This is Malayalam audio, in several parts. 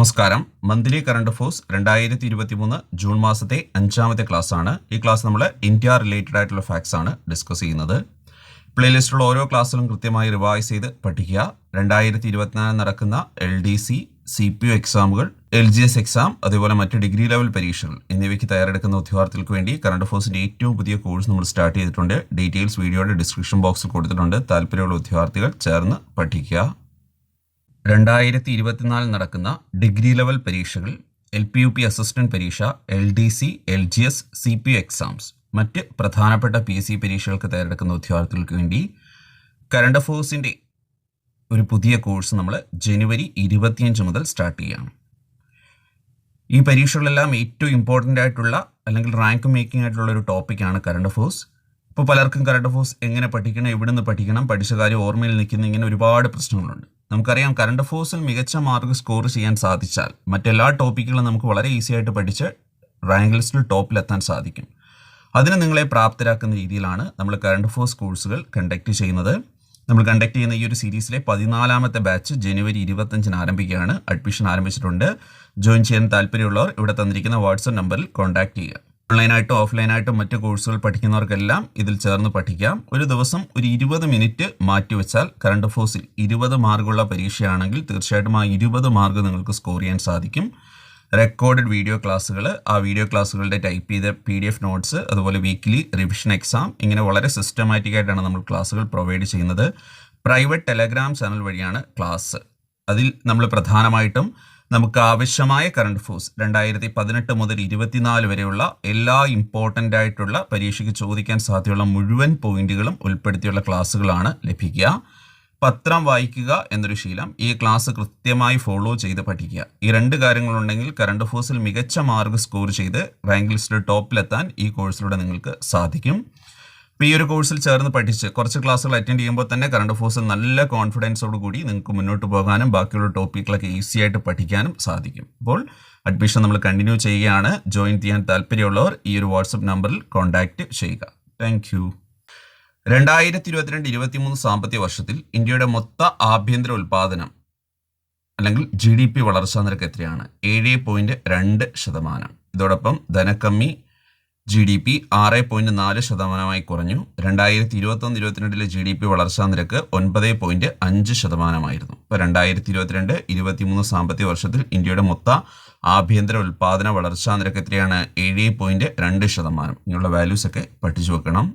നമസ്കാരം. മന്ത്ലി കറണ്ട് അഫേഴ്സ് രണ്ടായിരത്തി ഇരുപത്തി മൂന്ന് ജൂൺ മാസത്തെ അഞ്ചാമത്തെ ക്ലാസ് ആണ് ഈ ക്ലാസ് നമ്മൾ ഇന്ത്യ റിലേറ്റഡ് ആയിട്ടുള്ള ഫാക്ട്സ് ആണ് ഡിസ്കസ് ചെയ്യുന്നത്. പ്ലേലിസ്റ്റിലുള്ള ഓരോ ക്ലാസ്സിലും കൃത്യമായി റിവൈസ് ചെയ്ത് പഠിക്കുക. രണ്ടായിരത്തി ഇരുപത്തിനാല് നടക്കുന്ന L D C C P U എക്സാമുകൾ L G S exam അതേപോലെ മറ്റ് ഡിഗ്രി ലെവൽ പരീക്ഷകൾ എന്നിവയ്ക്ക് തയ്യാറെടുക്കുന്ന ഉദ്യോഗാർത്ഥികൾക്ക് വേണ്ടി കറണ്ട് അഫേഴ്സിന്റെ ഏറ്റവും പുതിയ കോഴ്സ് നമ്മൾ സ്റ്റാർട്ട് ചെയ്തിട്ടുണ്ട്. ഡീറ്റെയിൽസ് വീഡിയോയുടെ ഡിസ്ക്രിപ്ഷൻ ബോക്സിൽ കൊടുത്തിട്ടുണ്ട്. താല്പര്യമുള്ള ഉദ്യോഗാർത്ഥികൾ ചേർന്ന് പഠിക്കുക. രണ്ടായിരത്തി ഇരുപത്തിനാലിൽ നടക്കുന്ന ഡിഗ്രി ലെവൽ പരീക്ഷകൾ L P U P assistant പരീക്ഷ L D C L G S C P U exams മറ്റ് പ്രധാനപ്പെട്ട പി എസ് സി പരീക്ഷകൾക്ക് തയ്യാറെടുക്കുന്ന ഉദ്യോഗാർത്ഥികൾക്ക് വേണ്ടി കറണ്ട് അഫേഴ്സിന്റെ ഒരു പുതിയ കോഴ്സ് നമ്മൾ ജനുവരി ഇരുപത്തിയഞ്ച് മുതൽ സ്റ്റാർട്ട് ചെയ്യുകയാണ്. ഈ പരീക്ഷകളെല്ലാം ഏറ്റവും ഇമ്പോർട്ടന്റ് ആയിട്ടുള്ള അല്ലെങ്കിൽ റാങ്ക് മേക്കിംഗ് ആയിട്ടുള്ള ഒരു ടോപ്പിക്കാണ് കറണ്ട് അഫേഴ്സ് ഇപ്പോൾ പലർക്കും കറണ്ട് അഫേഴ്സ് എങ്ങനെ പഠിക്കണം എവിടെ നിന്ന് പഠിക്കണം പഠിച്ച കാര്യം ഓർമ്മയിൽ നിൽക്കുന്ന ഇങ്ങനെ ഒരുപാട് പ്രശ്നങ്ങളുണ്ട്. നമുക്കറിയാം കറണ്ട് അഫേഴ്സിൽ മികച്ച മാർക്ക് സ്കോർ ചെയ്യാൻ സാധിച്ചാൽ മറ്റെല്ലാ ടോപ്പിക്കുകളും നമുക്ക് വളരെ ഈസി ആയിട്ട് പഠിച്ച് റാങ്ക് ലിസ്റ്റിൽ ടോപ്പിലെത്താൻ സാധിക്കും. അതിന് നിങ്ങളെ പ്രാപ്തരാക്കുന്ന രീതിയിലാണ് നമ്മൾ കറണ്ട് അഫേഴ്സ് കോഴ്സുകൾ കണ്ടക്ട് ചെയ്യുന്നത്. നമ്മൾ കണ്ടക്ട് ചെയ്യുന്ന ഈ ഒരു സീരീസിലെ പതിനാലാമത്തെ ബാച്ച് ജനുവരി ഇരുപത്തഞ്ചിന് ആരംഭിക്കുകയാണ്. അഡ്മിഷൻ ആരംഭിച്ചിട്ടുണ്ട്. ജോയിൻ ചെയ്യാൻ താല്പര്യമുള്ളവർ ഇവിടെ തന്നിരിക്കുന്ന വാട്സപ്പ് നമ്പറിൽ കോൺടാക്ട് ചെയ്യുക. ഓൺലൈനായിട്ടും ഓഫ്ലൈനായിട്ടും മറ്റ് കോഴ്സുകൾ പഠിക്കുന്നവർക്കെല്ലാം ഇതിൽ ചേർന്ന് പഠിക്കാം. ഒരു ദിവസം ഒരു ഇരുപത് മിനിറ്റ് മാറ്റിവെച്ചാൽ കറണ്ട് അഫേഴ്സിൽ ഇരുപത് മാർക്കുള്ള പരീക്ഷയാണെങ്കിൽ തീർച്ചയായിട്ടും ആ ഇരുപത് മാർക്ക് നിങ്ങൾക്ക് സ്കോർ ചെയ്യാൻ സാധിക്കും. റെക്കോർഡഡ് വീഡിയോ ക്ലാസ്സുകൾ ആ വീഡിയോ ക്ലാസ്സുകളുടെ ടൈപ്പ് ചെയ്ത പി ഡി എഫ് നോട്ട്സ് അതുപോലെ വീക്ക്ലി റിവിഷൻ എക്സാം ഇങ്ങനെ വളരെ സിസ്റ്റമാറ്റിക് ആയിട്ടാണ് നമ്മൾ ക്ലാസ്സുകൾ പ്രൊവൈഡ് ചെയ്യുന്നത്. പ്രൈവറ്റ് ടെലഗ്രാം ചാനൽ വഴിയാണ് ക്ലാസ് അതിൽ നമ്മൾ പ്രധാനമായിട്ടും നമുക്ക് ആവശ്യമായ കറണ്ട് ഫോഴ്സ് രണ്ടായിരത്തി പതിനെട്ട് മുതൽ ഇരുപത്തിനാല് വരെയുള്ള എല്ലാ ഇമ്പോർട്ടന്റ് ആയിട്ടുള്ള പരീക്ഷയ്ക്ക് ചോദിക്കാൻ സാധ്യതയുള്ള മുഴുവൻ പോയിന്റുകളും ഉൾപ്പെടുത്തിയുള്ള ക്ലാസ്സുകളാണ് ലഭിക്കുക. പത്രം വായിക്കുക എന്നൊരു ശീലം ഈ ക്ലാസ് കൃത്യമായി ഫോളോ ചെയ്ത് പഠിക്കുക. ഈ രണ്ട് കാര്യങ്ങളുണ്ടെങ്കിൽ കറണ്ട് ഫോഴ്സിൽ മികച്ച മാർക്ക് സ്കോർ ചെയ്ത് റാങ്ക് ലിസ്റ്റിൽ ടോപ്പിലെത്താൻ ഈ കോഴ്സിലൂടെ നിങ്ങൾക്ക് സാധിക്കും. ഈ ഒരു കോഴ്സിൽ ചേർന്ന് പഠിച്ച് കുറച്ച് ക്ലാസ്സുകൾ അറ്റൻഡ് ചെയ്യുമ്പോൾ തന്നെ കറണ്ട് അഫേഴ്സിൽ നല്ല കോൺഫിഡൻസോട് കൂടി നിങ്ങൾക്ക് മുന്നോട്ട് പോകാനും ബാക്കിയുള്ള ടോപ്പിക്കുകളൊക്കെ ഈസി ആയിട്ട് പഠിക്കാനും സാധിക്കും. അപ്പോൾ അഡ്മിഷൻ നമ്മൾ കണ്ടിന്യൂ ചെയ്യുകയാണ്. ജോയിൻ ചെയ്യാൻ താല്പര്യമുള്ളവർ ഈ ഒരു വാട്സപ്പ് നമ്പറിൽ കോൺടാക്റ്റ് ചെയ്യുക. താങ്ക് രണ്ടായിരത്തി ഇരുപത്തിരണ്ട് ഇരുപത്തിമൂന്ന് സാമ്പത്തിക വർഷത്തിൽ ഇന്ത്യയുടെ മൊത്ത ആഭ്യന്തര ഉൽപാദനം അല്ലെങ്കിൽ ജി ഡി പി വളർച്ചാ നിരക്ക് എത്രയാണ്? ഏഴ് പോയിന്റ് രണ്ട് ശതമാനം. ഇതോടൊപ്പം ധനക്കമ്മി ജി ഡി പി ആറ് പോയിന്റ് നാല് ശതമാനമായി കുറഞ്ഞു. രണ്ടായിരത്തി ഇരുപത്തൊന്ന് ഇരുപത്തിരണ്ടിലെ ജി ഡി പി വളർച്ചാ നിരക്ക് ഒൻപത് പോയിന്റ് അഞ്ച് ശതമാനമായിരുന്നു. ഇപ്പോൾ രണ്ടായിരത്തി ഇരുപത്തിരണ്ട് ഇരുപത്തിമൂന്ന് സാമ്പത്തിക വർഷത്തിൽ ഇന്ത്യയുടെ മൊത്ത ആഭ്യന്തര ഉൽപാദന വളർച്ചാ നിരക്ക് എത്രയാണ്? ഏഴ് പോയിന്റ് രണ്ട് ശതമാനം. ഇങ്ങനെയുള്ള വാല്യൂസ് ഒക്കെ പഠിച്ചു വെക്കണം.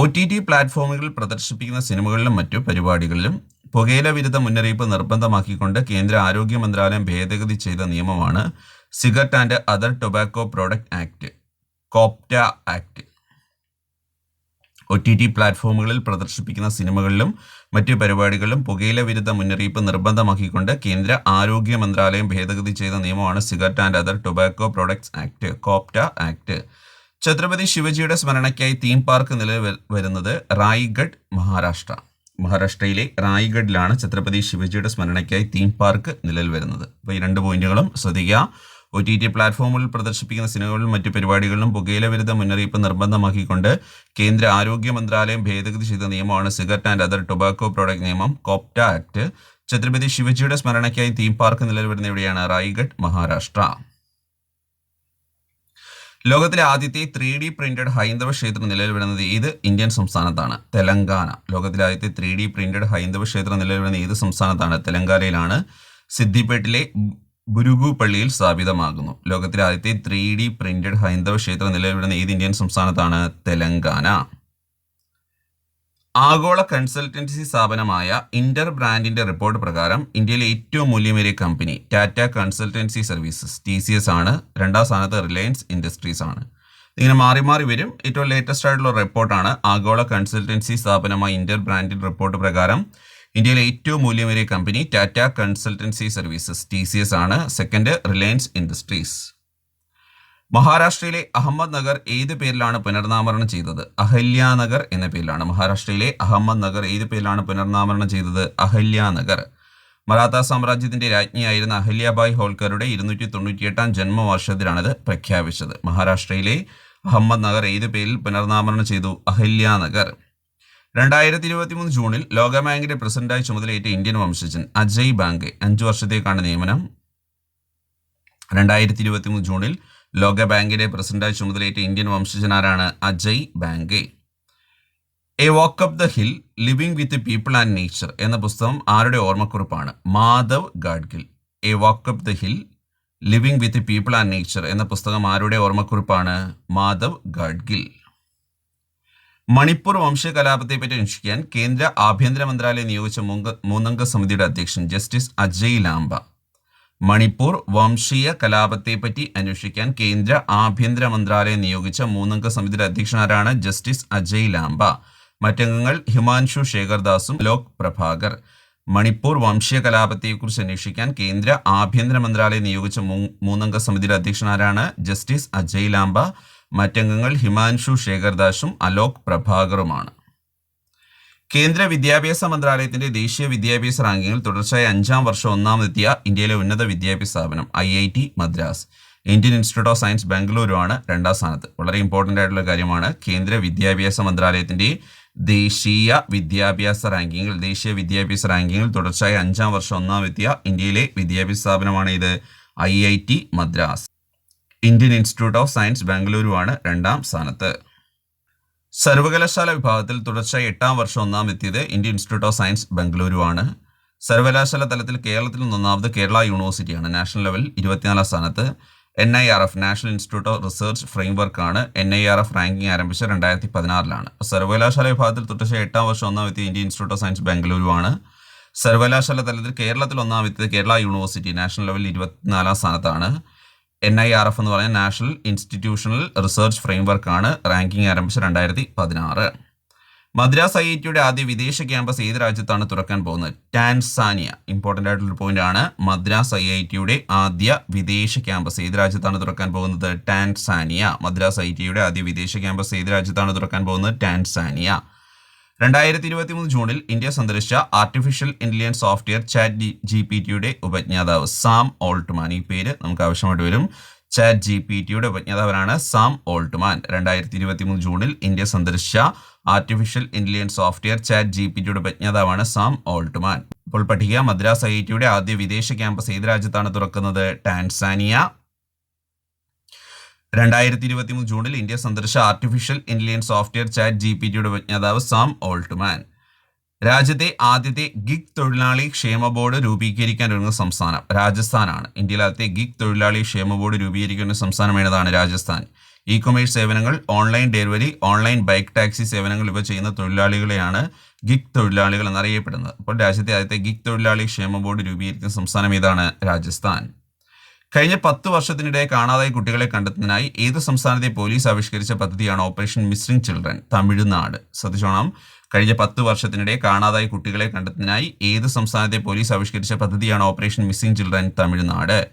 ഒ ടി ടി പ്ലാറ്റ്ഫോമുകളിൽ പ്രദർശിപ്പിക്കുന്ന സിനിമകളിലും മറ്റു പരിപാടികളിലും പുകയില വിരുദ്ധ മുന്നറിയിപ്പ് നിർബന്ധമാക്കിക്കൊണ്ട് കേന്ദ്ര ആരോഗ്യ മന്ത്രാലയം ഭേദഗതി ചെയ്ത നിയമമാണ് cigarette and other tobacco product act. കോപ്റ്റ act. O T T പ്ലാറ്റ്ഫോമുകളിൽ പ്രദർശിപ്പിക്കുന്ന സിനിമകളിലും മറ്റ് പരിപാടികളിലും പുകയില വിരുദ്ധ മുന്നറിയിപ്പ് നിർബന്ധമാക്കിക്കൊണ്ട് കേന്ദ്ര ആരോഗ്യ മന്ത്രാലയം ഭേദഗതി ചെയ്ത നിയമമാണ് cigarette and other tobacco products act കോപ്റ്റ act. Chhatrapati ശിവജിയുടെ സ്മരണയ്ക്കായി തീം പാർക്ക് നിലവിൽ വരുന്നത് റായ്ഗഡ് മഹാരാഷ്ട്ര. മഹാരാഷ്ട്രയിലെ റായ്ഗഡിലാണ് ഛത്രപതി ശിവജിയുടെ സ്മരണയ്ക്കായി തീം പാർക്ക് നിലവിൽ വരുന്നത്. അപ്പോൾ ഈ രണ്ട് പോയിന്റുകളും ശ്രദ്ധിക്കുക. ഒ ടി ടി പ്ലാറ്റ്ഫോമുകളിൽ പ്രദർശിപ്പിക്കുന്ന സിനിമകളിലും മറ്റു പരിപാടികളിലും പുകയില വിരുദ്ധ മുന്നറിയിപ്പ് നിർബന്ധമാക്കിക്കൊണ്ട് കേന്ദ്ര ആരോഗ്യ മന്ത്രാലയം ഭേദഗതി ചെയ്ത നിയമമാണ് cigarette and other tobacco product നിയമം കോപ്റ്റ ആക്ട്. ഛത്രപതി ശിവജിയുടെ സ്മരണയ്ക്കായി തീം പാർക്ക് നിലവിൽ വരുന്ന എവിടെയാണ് റായ്ഗഡ് മഹാരാഷ്ട്ര. ലോകത്തിലെ ആദ്യത്തെ ത്രീ ഡി പ്രിന്റഡ് ഹൈന്ദവ ക്ഷേത്രം നിലവിൽ വരുന്നത് ഏത്? ഇന്ത്യൻ സംസ്ഥാനത്താണ്. തെലങ്കാന. ലോകത്തിലെ ആദ്യത്തെ ത്രീ ഡി പ്രിന്റഡ് ഹൈന്ദവ ക്ഷേത്രം നിലവിൽ വരുന്നത് ഏത് സംസ്ഥാനത്താണ്? തെലങ്കാനയിലാണ്. സിദ്ദിപ്പേട്ടിലെ ബുരുഗു പള്ളിയിൽ സ്ഥാപിതമാകുന്നു. ലോകത്തിലെ ആദ്യത്തെ ത്രീ ഡി പ്രിന്റഡ് ഹൈന്ദവ ക്ഷേത്രം നിലവിലുള്ള ഏത് ഇന്ത്യൻ സംസ്ഥാനത്താണ്? തെലങ്കാന. ആഗോള കൺസൾട്ടൻസി സ്ഥാപനമായ ഇന്റർ ബ്രാൻഡിന്റെ റിപ്പോർട്ട് പ്രകാരം ഇന്ത്യയിലെ ഏറ്റവും മൂല്യമേറിയ company Tata consultancy services T C S ആണ്. രണ്ടാം സ്ഥാനത്ത് റിലയൻസ് ഇൻഡസ്ട്രീസ് ആണ്. ഇങ്ങനെ മാറി മാറി വരും. ഏറ്റവും ലേറ്റസ്റ്റ് ആയിട്ടുള്ള റിപ്പോർട്ടാണ് ആഗോള കൺസൾട്ടൻസി സ്ഥാപനമായ ഇന്റർ ബ്രാൻഡിന്റെ റിപ്പോർട്ട് പ്രകാരം ഇന്ത്യയിലെ ഏറ്റവും മൂല്യമേറിയ company Tata consultancy services T C S ആണ്. Second Reliance Industries. മഹാരാഷ്ട്രയിലെ അഹമ്മദ് നഗർ ഏത് പേരിലാണ് പുനർനാമകരണം ചെയ്തത്? അഹല്യാനഗർ എന്ന പേരിലാണ്. മഹാരാഷ്ട്രയിലെ അഹമ്മദ് നഗർ ഏത് പേരിലാണ് പുനർനാമകരണം ചെയ്തത്? അഹല്യാനഗർ മറാത്ത സാമ്രാജ്യത്തിന്റെ രാജ്ഞിയായിരുന്ന അഹല്യാബായ് ഹോൾക്കറുടെ ഇരുന്നൂറ്റി തൊണ്ണൂറ്റിയെട്ടാം ജന്മവർഷത്തിലാണിത് പ്രഖ്യാപിച്ചത്. മഹാരാഷ്ട്രയിലെ അഹമ്മദ് നഗർ ഏത് പേരിൽ പുനർനാമകരണം ചെയ്തു? അഹല്യാനഗർ രണ്ടായിരത്തി ഇരുപത്തി മൂന്ന് ജൂണിൽ ലോകബാങ്കിന്റെ പ്രസിഡന്റായി ചുമതലയേറ്റ ഇന്ത്യൻ വംശജൻ അജയ് ബാങ്ക് അഞ്ചു വർഷത്തേക്കാണ് നിയമനം. രണ്ടായിരത്തി ഇരുപത്തി മൂന്ന് ജൂണിൽ ലോക ബാങ്കിന്റെ പ്രസിഡന്റായി ചുമതലയേറ്റ ഇന്ത്യൻ വംശജനാരാണ് Ajay ബാങ്കെ. A walk up the hill living with people and nature എന്ന പുസ്തകം ആരുടെ ഓർമ്മക്കുറിപ്പാണ്? Madhav Gadgil. A walk up the hill living with people and nature എന്ന പുസ്തകം ആരുടെ ഓർമ്മക്കുറിപ്പാണ്? മാധവ് ഗാഡ്ഗിൽ. മണിപ്പൂർ വംശകലാപത്തെ പറ്റി അന്വേഷിക്കാൻ കേന്ദ്ര ആഭ്യന്തര മന്ത്രാലയം നിയോഗിച്ച മൂന്നംഗ സമിതിയുടെ അധ്യക്ഷൻ ജസ്റ്റിസ് അജയ് ലാംബ. മണിപ്പൂർ വംശീയ കലാപത്തെ പറ്റി അന്വേഷിക്കാൻ കേന്ദ്ര ആഭ്യന്തര മന്ത്രാലയം നിയോഗിച്ച മൂന്നംഗ സമിതിയുടെ അധ്യക്ഷനാരാണ് ജസ്റ്റിസ് അജയ് ലാംബ. മറ്റംഗങ്ങൾ ഹിമാൻഷു ശേഖർദാസും ലോക് പ്രഭാകർ. മണിപ്പൂർ വംശീയ കലാപത്തെക്കുറിച്ച് അന്വേഷിക്കാൻ കേന്ദ്ര ആഭ്യന്തര മന്ത്രാലയം നിയോഗിച്ച മൂന്നംഗ സമിതിയുടെ അധ്യക്ഷനാരാണ് ജസ്റ്റിസ് അജയ് ലാംബ. മറ്റംഗങ്ങൾ ഹിമാൻഷു ശേഖർദാസും അലോക് പ്രഭാകറുമാണ്. കേന്ദ്ര വിദ്യാഭ്യാസ മന്ത്രാലയത്തിന്റെ ദേശീയ വിദ്യാഭ്യാസ റാങ്കിങ്ങിൽ തുടർച്ചയായ അഞ്ചാം വർഷം ഒന്നാമതെത്തിയ ഇന്ത്യയിലെ ഉന്നത വിദ്യാഭ്യാസ സ്ഥാപനം I I T Madras. Indian Institute of Science Bengaluru ആണ് രണ്ടാം സ്ഥാനത്ത്. വളരെ ഇമ്പോർട്ടന്റ് ആയിട്ടുള്ള കാര്യമാണ് കേന്ദ്ര വിദ്യാഭ്യാസ മന്ത്രാലയത്തിന്റെ ദേശീയ വിദ്യാഭ്യാസ റാങ്കിങ്ങിൽ ദേശീയ വിദ്യാഭ്യാസ റാങ്കിങ്ങിൽ തുടർച്ചയായി അഞ്ചാം വർഷം ഒന്നാമെത്തിയ ഇന്ത്യയിലെ വിദ്യാഭ്യാസ സ്ഥാപനമാണ് ഇത് I I T Madras. Indian Institute of Science Bengaluru ആണ് രണ്ടാം സ്ഥാനത്ത്. സർവകലാശാല വിഭാഗത്തിൽ തുടർച്ചയായി എട്ടാം വർഷം ഒന്നാം എത്തിയത് Indian Institute of Science Bengaluru ആണ് സർവകലാശാല തലത്തിൽ കേരളത്തിൽ ഒന്നാമത് കേരള യൂണിവേഴ്സിറ്റിയാണ് നാഷണൽ ലെവൽ ഇരുപത്തിനാലാം സ്ഥാനത്ത്. N I R F national institute of research framework ആണ് N I R F ranking ആരംഭിച്ച രണ്ടായിരത്തി പതിനാറിലാണ് സർവകലാശാല വിഭാഗത്തിൽ തുടർച്ചയായി എട്ടാം വർഷം ഒന്നാം എത്തിയ Indian Institute of Science Bengaluru ആണ് സർവകലാശാല തലത്തിൽ കേരളത്തിൽ ഒന്നാം എത്തിയത് കേരള യൂണിവേഴ്സിറ്റി നാഷണൽ ലെവൽ ഇരുപത്തിനാലാം സ്ഥാനത്താണ്. എൻ ഐ ആർ എഫ് എന്ന് പറയുന്ന നാഷണൽ ഇൻസ്റ്റിറ്റ്യൂഷണൽ റിസർച്ച് ഫ്രെയിംവർക്ക് ആണ് റാങ്കിംഗ് ആരംഭിച്ച രണ്ടായിരത്തി പതിനാറ് മദ്രാസ് ഐ ഐ ടിയുടെ ആദ്യ വിദേശ ക്യാമ്പസ് ഏത് രാജ്യത്താണ് തുറക്കാൻ പോകുന്നത്? ടാൻസാനിയ ഇമ്പോർട്ടന്റ് ആയിട്ടുള്ള പോയിന്റ് ആണ്. മദ്രാസ് ഐ ഐ ടിയുടെ ആദ്യ വിദേശ ക്യാമ്പസ് ഏത് രാജ്യത്താണ് തുറക്കാൻ പോകുന്നത്? ടാൻസാനിയ മദ്രാസ് ഐ ടിയുടെ ആദ്യ വിദേശ ക്യാമ്പസ് ഏത് രാജ്യത്താണ് തുറക്കാൻ പോകുന്നത്? ടാൻസാനിയ രണ്ടായിരത്തി ഇരുപത്തി മൂന്ന് ജൂണിൽ ഇന്ത്യ സന്ദർശിച്ച artificial intelligence software chat G P ടിയുടെ ഉപജ്ഞാതാവ് സാം ഓൾട്ട്മാൻ. ഈ പേര് നമുക്ക് ആവശ്യമായിട്ട് വരും. ചാറ്റ് ജി പി ടിയുടെ ഉപജ്ഞാതാവനാണ് സാം ഓൾട്ട്മാൻ. രണ്ടായിരത്തി ഇരുപത്തി മൂന്ന് ജൂണിൽ ഇന്ത്യ സന്ദർശിച്ച artificial intelligence software chat G P ടിയുടെ ഉപജ്ഞാതാവാണ് സാം ഓൾട്ട്മാൻ. ഇപ്പോൾ പഠിക്കുക. മദ്രാസ് ഐ ടിയുടെ ആദ്യ വിദേശ ക്യാമ്പസ് ഏത് രാജ്യത്താണ് തുറക്കുന്നത്? ടാൻസാനിയ രണ്ടായിരത്തി ഇരുപത്തി മൂന്ന് ജൂണിൽ ഇന്ത്യ സന്ദർശിച്ച artificial intelligence software chat G P ടിയുടെ ഉപജ്ഞാതാവ് സാം ഓൾട്ട്മാൻ. രാജ്യത്തെ ആദ്യത്തെ ഗിഗ് തൊഴിലാളി ക്ഷേമ ബോർഡ് രൂപീകരിക്കാൻ ഒരുങ്ങുന്ന സംസ്ഥാനം രാജസ്ഥാനാണ്. ഇന്ത്യയിലെ ആദ്യത്തെ ഗിഗ് തൊഴിലാളി ക്ഷേമ ബോർഡ് രൂപീകരിക്കുന്ന സംസ്ഥാനം ഏതാണ്? രാജസ്ഥാൻ. ഇ കൊമേഴ്സ് സേവനങ്ങൾ online delivery online bike taxi സേവനങ്ങൾ ഇവ ചെയ്യുന്ന തൊഴിലാളികളെയാണ് ഗിഗ് തൊഴിലാളികൾ എന്നറിയപ്പെടുന്നത്. അപ്പോൾ രാജ്യത്തെ ആദ്യത്തെ ഗിഗ് തൊഴിലാളി ക്ഷേമ ബോർഡ് രൂപീകരിക്കുന്ന സംസ്ഥാനം ഏതാണ്? രാജസ്ഥാൻ. കഴിഞ്ഞ പത്ത് വർഷത്തിനിടെ കാണാതായ കുട്ടികളെ കണ്ടെത്തുന്നതിനായി ഏത് സംസ്ഥാനത്തെ പോലീസ് ആവിഷ്കരിച്ച പദ്ധതിയാണ് ഓപ്പറേഷൻ മിസ്സിംഗ് ചിൽഡ്രൻ? തമിഴ്നാട്. ശ്രദ്ധിച്ചോണം കഴിഞ്ഞ പത്ത് വർഷത്തിനിടെ കാണാതായ കുട്ടികളെ കണ്ടെത്തുന്നതിനായി ഏത് സംസ്ഥാനത്തെ പോലീസ് ആവിഷ്കരിച്ച പദ്ധതിയാണ് ഓപ്പറേഷൻ മിസ്സിംഗ് ചിൽഡ്രൻ തമിഴ്നാട്?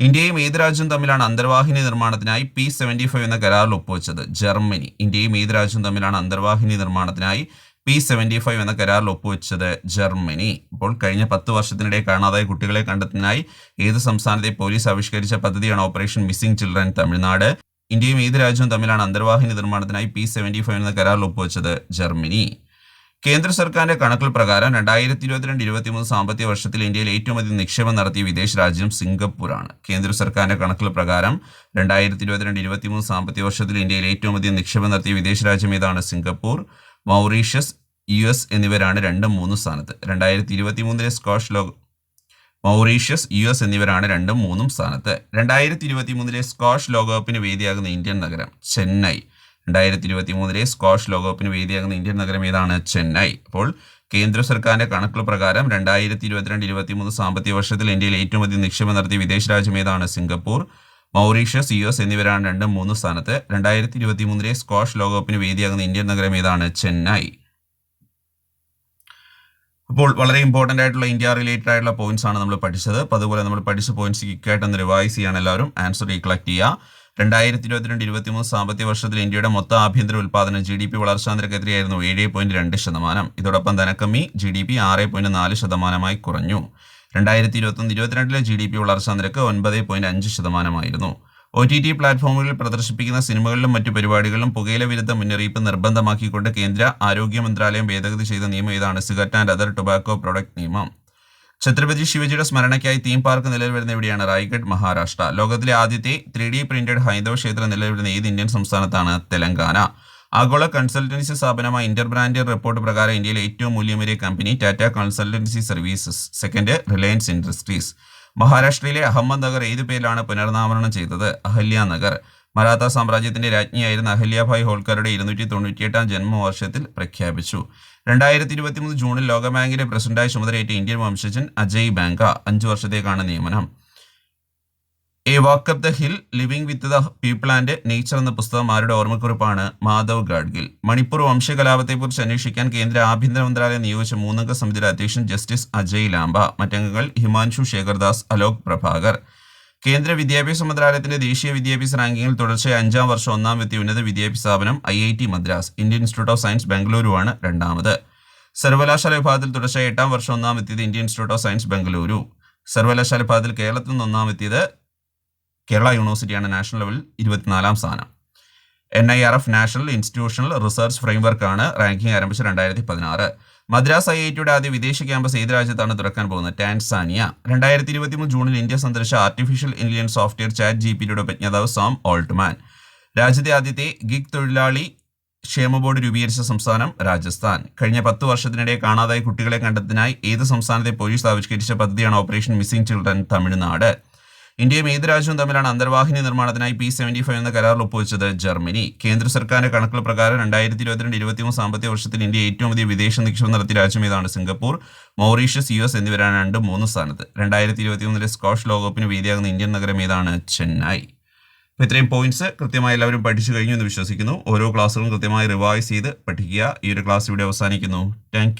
ഇന്ത്യയും ഏത് രാജ്യവും തമ്മിലാണ് അന്തർവാഹിനി നിർമ്മാണത്തിനായി പി സെവന്റി ഫൈവ് എന്ന കരാറിൽ ഒപ്പുവെച്ചത്? ജർമ്മനി. ഇന്ത്യയും ഏത് രാജ്യവും തമ്മിലാണ് അന്തർവാഹിനി നിർമ്മാണത്തിനായി പി സെവന്റി ഫൈവ് എന്ന കരാറിൽ ഒപ്പുവെച്ചത് ജർമ്മനി. ഇപ്പോൾ കഴിഞ്ഞ പത്ത് വർഷത്തിനിടെ കാണാതായ കുട്ടികളെ കണ്ടെത്തുന്നതിനായി ഏത് സംസ്ഥാനത്തെ പോലീസ് ആവിഷ്കരിച്ച പദ്ധതിയാണ് ഓപ്പറേഷൻ മിസ്സിംഗ് ചിൽഡ്രൻ തമിഴ്നാട്? ഇന്ത്യയും ഏത് രാജ്യവും തമ്മിലാണ് അന്തർവാഹിനി നിർമ്മാണത്തിനായി പി സെവന്റി ഫൈവ് എന്ന കരാറിൽ ഒപ്പുവെച്ചത് ജർമ്മനി. കേന്ദ്ര സർക്കാരിന്റെ കണക്കുകൾ പ്രകാരം രണ്ടായിരത്തി ഇരുപത്തിരണ്ട് ഇരുപത്തിമൂന്ന് സാമ്പത്തിക വർഷത്തിൽ ഇന്ത്യയിൽ ഏറ്റവും അധികം നിക്ഷേപം നടത്തിയ വിദേശ രാജ്യം സിംഗപ്പൂരാണ്. കേന്ദ്ര സർക്കാരിന്റെ കണക്കുകൾ പ്രകാരം രണ്ടായിരത്തി ഇരുപത്തിരണ്ട് ഇരുപത്തിമൂന്ന് സാമ്പത്തിക വർഷത്തിൽ ഇന്ത്യയിൽ ഏറ്റവും അധികം നിക്ഷേപം നടത്തിയ വിദേശ രാജ്യം ഏതാണ്? സിംഗപ്പൂർ. മൗറീഷ്യസ് യു എസ് എന്നിവരാണ് രണ്ടും മൂന്നും സ്ഥാനത്ത്. രണ്ടായിരത്തി ഇരുപത്തി മൂന്നിലെ സ്കോഷ് ലോക മൗറീഷ്യസ് യു എസ് എന്നിവരാണ് രണ്ടും മൂന്നും സ്ഥാനത്ത്. രണ്ടായിരത്തി ഇരുപത്തി മൂന്നിലെ സ്കോഷ് ലോകകപ്പിന് വേദിയാകുന്ന ഇന്ത്യൻ നഗരം ചെന്നൈ. രണ്ടായിരത്തി ഇരുപത്തി മൂന്നിലെ സ്കോഷ് ലോകകപ്പിന് വേദിയാകുന്ന ഇന്ത്യൻ നഗരം ഏതാണ്? ചെന്നൈ. അപ്പോൾ കേന്ദ്ര സർക്കാരിന്റെ കണക്കുകൾ പ്രകാരം രണ്ടായിരത്തി ഇരുപത്തിരണ്ട് ഇരുപത്തി മൂന്ന് സാമ്പത്തിക വർഷത്തിൽ ഇന്ത്യയിൽ ഏറ്റവും അധികം നിക്ഷേപം നടത്തിയ വിദേശ രാജ്യം ഏതാണ്? സിംഗപ്പൂർ. മൗറീഷ്യസ് യു എസ് എന്നിവരാണ് രണ്ടും മൂന്നും സ്ഥാനത്ത്. രണ്ടായിരത്തി ഇരുപത്തി മൂന്നിലെ സ്കോഷ് ലോകകപ്പിന് വേദിയാകുന്ന ഇന്ത്യൻ നഗരം ഏതാണ്? ചെന്നൈ. അപ്പോൾ വളരെ ഇമ്പോർട്ടന്റ് ആയിട്ടുള്ള ഇന്ത്യ റിലേറ്റഡ് ആയിട്ടുള്ള പോയിന്റ്സ് ആണ് നമ്മൾ പഠിച്ചത്. അപ്പോൾ അതുപോലെ നമ്മൾ പഠിച്ച പോയിന്റ്സ് ക്വിക്കായിട്ട് റിവൈസ് ചെയ്യാൻ എല്ലാവരും. ആൻസർ റീകളക്ട് ചെയ്യുക. രണ്ടായിരത്തി ഇരുപത്തിരണ്ട് ഇരുപത്തിമൂന്ന് സാമ്പത്തിക വർഷത്തിൽ ഇന്ത്യയുടെ മൊത്തം ആഭ്യന്തര ഉൽപ്പാദനം ജി ഡി പി വളർച്ചാ നിരക്ക് എത്രയായിരുന്നു ഏഴ് പോയിന്റ് രണ്ട് ശതമാനം. ഇതോടൊപ്പം ധനക്കമ്മി ജി ഡി പി ആറ് പോയിന്റ് നാല് ശതമാനമായി കുറഞ്ഞു. രണ്ടായിരത്തി ഇരുപത്തൊന്ന് ഇരുപത്തിരണ്ടിലെ ജി ഡി പി വളർച്ചാ നിരക്ക് ഒൻപത് പോയിന്റ് അഞ്ച് ശതമാനമായിരുന്നു. ഒ ടി ടി പ്ലാറ്റ്ഫോമുകളിൽ പ്രദർശിപ്പിക്കുന്ന സിനിമകളിലും മറ്റു പരിപാടികളിലും പുകയില വിരുദ്ധ മുന്നറിയിപ്പ് നിർബന്ധമാക്കിക്കൊണ്ട് കേന്ദ്ര ആരോഗ്യ മന്ത്രാലയം ഭേദഗതി ചെയ്ത നിയമം ഇതാണ് cigarette and other tobacco product നിയമം. ഛത്രപതി ശിവജിയുടെ സ്മരണയ്ക്കായി തീം പാർക്ക് നിലവിൽ വരുന്ന എവിടെയാണ്? റായ്ഗഡ് മഹാരാഷ്ട്ര. ലോകത്തിലെ ആദ്യത്തെ ത്രീ ഡി പ്രിന്റഡ് ഹൈന്ദവ ക്ഷേത്രം നിലവിൽ വരുന്ന ഏത് ഇന്ത്യൻ സംസ്ഥാനത്താണ്? തെലങ്കാന. ആഗോള കൺസൾട്ടൻസി സ്ഥാപനമായ ഇന്റർ ബ്രാൻഡ് റിപ്പോർട്ട് പ്രകാരം ഇന്ത്യയിലെ ഏറ്റവും മൂല്യമേറിയ company Tata consultancy services. Second Reliance Industries. മഹാരാഷ്ട്രയിലെ അഹമ്മദ് നഗർ ഏത് പേരിലാണ് പുനർനാമകരണം ചെയ്തത്? അഹല്യ നഗർ. മറാത്ത സാമ്രാജ്യത്തിന്റെ രാജ്ഞിയായിരുന്ന അഹല്യാഭായ് ഹോൾക്കറുടെ ഇരുന്നൂറ്റി തൊണ്ണൂറ്റിയെട്ടാം ജന്മവർഷത്തിൽ പ്രഖ്യാപിച്ചു. രണ്ടായിരത്തി ഇരുപത്തിമൂന്ന് ജൂണിൽ ലോകബാങ്കിന്റെ പ്രസിഡന്റായി ചുമതലയേറ്റ ഇന്ത്യൻ വംശജൻ അജയ് ബാങ്ക അഞ്ചു വർഷത്തേക്കാണ് നിയമനം. A walk up the hill living with the people and nature എന്ന പുസ്തകം ആരുടെ ഓർമ്മക്കുറിപ്പാണ്? മാധവ് ഗാഡ്ഗിൽ. മണിപ്പൂർ വംശകലാപത്തെക്കുറിച്ച് അന്വേഷിക്കാൻ കേന്ദ്ര ആഭ്യന്തര മന്ത്രാലയം നിയോഗിച്ച മൂന്നംഗ സമിതിയുടെ അധ്യക്ഷൻ ജസ്റ്റിസ് അജയ് ലാംബ മറ്റംഗങ്ങൾ ഹിമാൻഷു ശേഖർദാസ് അലോക് പ്രഭാകർ. കേന്ദ്ര വിദ്യാഭ്യാസ മന്ത്രാലയത്തിന്റെ ദേശീയ വിദ്യാഭ്യാസ റാങ്കിങ്ങിൽ തുടർച്ചയായ അഞ്ചാം വർഷം ഒന്നാം എത്തിയ ഉന്നത വിദ്യാഭ്യാസ സ്ഥാപനം I I T Madras Indian Institute of Science ബംഗളൂരുവാണ് രണ്ടാമത്. സർവകലാശാല വിഭാഗത്തിൽ തുടർച്ചയായ എട്ടാം വർഷം ഒന്നാം എത്തിയത് Indian Institute of Science Bengaluru. സർവകലാശാല വിഭാഗത്തിൽ കേരളത്തിൽ നിന്ന് ഒന്നാം എത്തിയത് കേരള യൂണിവേഴ്സിറ്റിയാണ് നാഷണൽ ലെവലിൽ ഇരുപത്തിനാലാം സ്ഥാനം. N I R F national institutional research ഫ്രെയിംവർക്കാണ് ranking ആരംഭിച്ച രണ്ടായിരത്തി പതിനാറ് മദ്രാസ് ഐ ഐ ടിയുടെ ആദ്യ വിദേശ ക്യാമ്പസ് ഏത് രാജ്യത്താണ് തുറക്കാൻ പോകുന്നത്? ടാൻസാനിയ രണ്ടായിരത്തി ഇരുപത്തി മൂന്ന് ജൂണിൽ ഇന്ത്യ സന്ദർശിച്ച artificial intelligence software chat G പിയുടെ ഉപജ്ഞാതാവ് സാം ഓൾട്ട്മാൻ. രാജ്യത്തെ ആദ്യത്തെ ഗിഗ് തൊഴിലാളി ക്ഷേമ ബോർഡ് രൂപീകരിച്ച സംസ്ഥാനം രാജസ്ഥാൻ. കഴിഞ്ഞ പത്ത് വർഷത്തിനിടെ കാണാതായ കുട്ടികളെ കണ്ടെത്തുന്നതിനായി ഏത് സംസ്ഥാനത്തെ പോലീസ് ആവിഷ്കരിച്ച പദ്ധതിയാണ് ഓപ്പറേഷൻ മിസ്സിംഗ് ചിൽഡ്രൻ തമിഴ്നാട്? ഇന്ത്യയും ഏത് രാജ്യവും തമ്മിലാണ് അന്തർവാഹിനി നിർമ്മാണത്തിനായി പി സെവന്റി ഫൈവ് എന്ന കരാറിൽ ഒപ്പുവെച്ചത് ജർമ്മനി. കേന്ദ്ര സർക്കാരിന്റെ കണക്കുകൾ പ്രകാരം രണ്ടായിരത്തി ഇരുപത്തിരണ്ട് ഇരുപത്തിമൂന്ന് സാമ്പത്തിക വർഷത്തിൽ ഇന്ത്യ ഏറ്റവും അധികം വിദേശ നിക്ഷേപം നടത്തിയ രാജ്യം ഏതാണ്? സിംഗപ്പൂർ മൗറീഷ്യസ് യു എസ് എന്നിവരാണ് രണ്ട് മൂന്ന് സ്ഥാനത്ത്. രണ്ടായിരത്തി ഇരുപത്തിമൂന്നിലെ സ്കോഷ് ലോകകപ്പിന് വേദിയാകുന്ന ഇന്ത്യൻ നഗരം ഏതാണ്? ചെന്നൈ. അപ്പോൾ ഇത്രയും പോയിന്റ്സ് കൃത്യമായി എല്ലാവരും പഠിച്ചു കഴിഞ്ഞു എന്ന് വിശ്വസിക്കുന്നു. ഓരോ ക്ലാസ്സുകളും കൃത്യമായി റിവൈസ് ചെയ്ത് പഠിക്കുക. ഈ ഒരു ക്ലാസ് ഇവിടെ അവസാനിക്കുന്നു. താങ്ക്